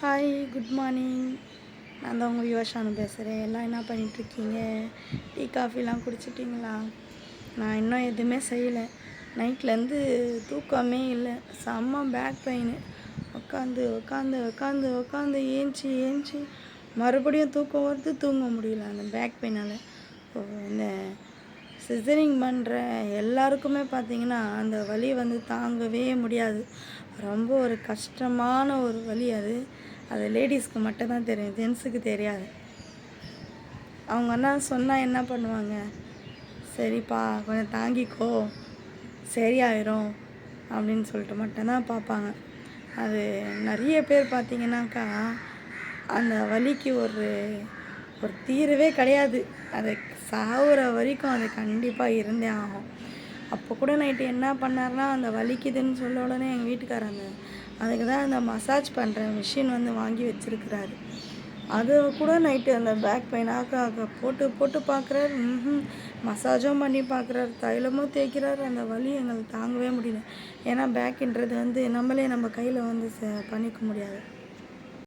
Hi good morning நான் தான் உங்கள் யுவஷானு பேசுகிறேன் எல்லாம் என்ன பண்ணிகிட்ருக்கீங்க டீ காஃபிலாம் குடிச்சிட்டிங்களா? நான் இன்னும் எதுவுமே செய்யலை. நைட்லேருந்து தூக்கமே இல்லை. செம்ம பேக் பெயின் உட்காந்து உட்காந்து உட்காந்து உட்காந்து ஏஞ்சி ஏஞ்சி மறுபடியும் தூக்கம் வருது தூங்க முடியல அந்த பேக் பெயினால் இந்த சிசரிங் பண்ணுற எல்லாருக்குமே பார்த்தீங்கன்னா அந்த வலி வந்து தாங்கவே முடியாது. ரொம்ப ஒரு கஷ்டமான ஒரு வலி அது. அது லேடிஸ்க்கு மட்டும் தான் தெரியும் ஜென்ஸுக்கு தெரியாது. அவங்க என்ன சொன்னால் என்ன பண்ணுவாங்க? சரிப்பா கொஞ்சம் தாங்கிக்கோ. சரியாயிரும் அப்படின்னு சொல்லிட்டு மட்டும்தான் பார்ப்பாங்க அது நிறைய பேர் பார்த்தீங்கன்னாக்கா அந்த வலிக்கு ஒரு ஒரு தீர்வே கிடையாது. அது சாகுற வரைக்கும் அது கண்டிப்பாக இருந்தே ஆகும். அப்போ கூட நைட்டு என்ன பண்ணாருன்னா அந்த வலிக்குதுன்னு சொல்ல உடனே எங்கள் வீட்டுக்காரங்க அதுக்கு தான் அந்த மசாஜ் பண்ணுற மிஷின் வந்து வாங்கி வச்சுருக்கிறாரு. அது கூட நைட்டு அந்த பேக் பெயின் ஆக்க ஆக்க போட்டு போட்டு பார்க்குறாரு ம் மசாஜும் பண்ணி பார்க்குறாரு தைலமும் தேய்க்கிறாரு. அந்த வலி எங்களுக்கு தாங்கவே முடியல. ஏன்னா பேக்குன்றது வந்து நம்மளே நம்ம கையில் வந்து ச பண்ணிக்க முடியாது.